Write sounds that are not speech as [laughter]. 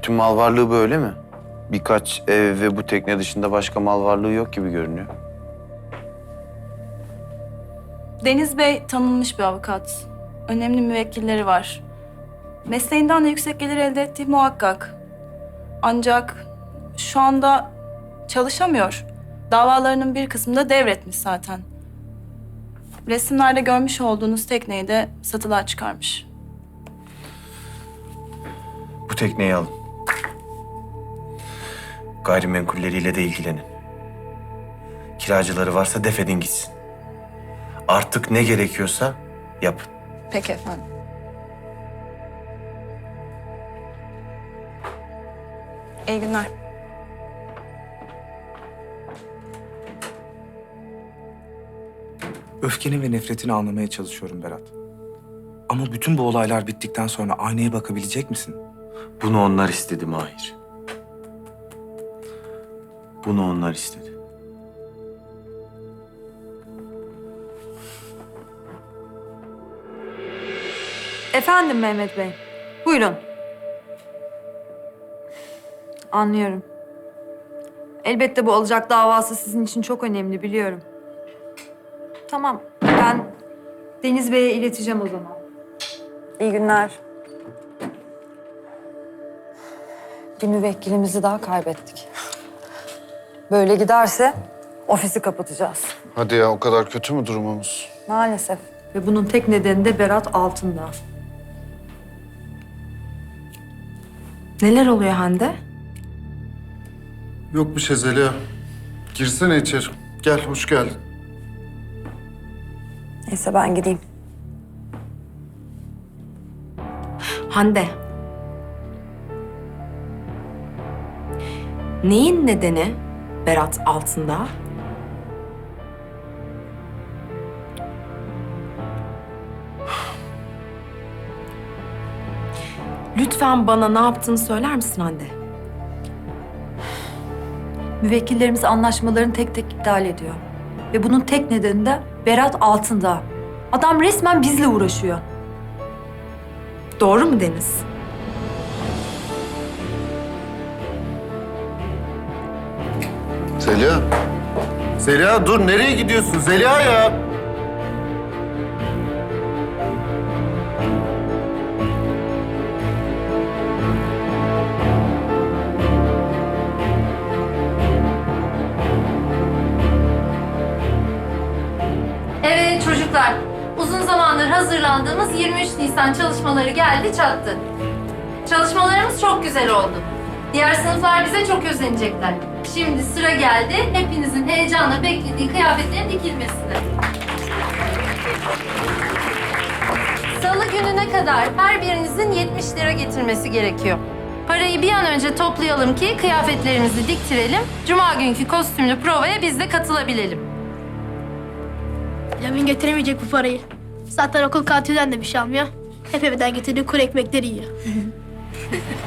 Bütün mal varlığı böyle mi? Birkaç ev ve bu tekne dışında başka mal varlığı yok gibi görünüyor. Deniz Bey tanınmış bir avukat. Önemli müvekkilleri var. Mesleğinden de yüksek gelir elde ettiği muhakkak. Ancak şu anda çalışamıyor. Davalarının bir kısmını da devretmiş zaten. Resimlerde görmüş olduğunuz tekneyi de satılığa çıkarmış. Bu tekneyi alın. Gayrimenkulleriyle de ilgilenin. Kiracıları varsa defedin gitsin. Artık ne gerekiyorsa yapın. Peki efendim. İyi günler. Öfkeni ve nefretini anlamaya çalışıyorum Berat. Ama bütün bu olaylar bittikten sonra aynaya bakabilecek misin? Bunu onlar istedi Mahir. Bunu onlar istedi. Efendim Mehmet Bey. Buyurun. Anlıyorum. Elbette bu alacak davası sizin için çok önemli biliyorum. Tamam. Ben Deniz Bey'e ileteceğim o zaman. İyi günler. Bir müvekkilimizi daha kaybettik. Böyle giderse ofisi kapatacağız. Hadi ya o kadar kötü mü durumumuz? Maalesef. Ve bunun tek nedeni de Berat Altındağ. Neler oluyor Hande? Yok bir şey Zeliha. Girsene içeri. Gel hoş geldin. Neyse ben gideyim. Hande. Neyin nedeni Berat altında? Lütfen bana ne yaptığını söyler misin Hande? Müvekkillerimiz anlaşmalarını tek tek iptal ediyor. Ve bunun tek nedeni de Berat Altındağ. Adam resmen bizle uğraşıyor. Doğru mu Deniz? Zeliha. Zeliha dur nereye gidiyorsun Zeliha ya? Evet çocuklar, uzun zamandır hazırlandığımız 23 Nisan çalışmaları geldi çattı. Çalışmalarımız çok güzel oldu. Diğer sınıflar bize çok özenecekler. Şimdi sıra geldi hepinizin heyecanla beklediği kıyafetlerin dikilmesine. Salı gününe kadar her birinizin 70 lira getirmesi gerekiyor. Parayı bir an önce toplayalım ki kıyafetlerimizi diktirelim. Cuma günkü kostümlü provaya biz de katılabilelim. Lamin getiremeyecek bu parayı. Zaten okul kantinden de bir şey almıyor. Hep evden getirdiği kuru ekmekleri yiyor. [laughs]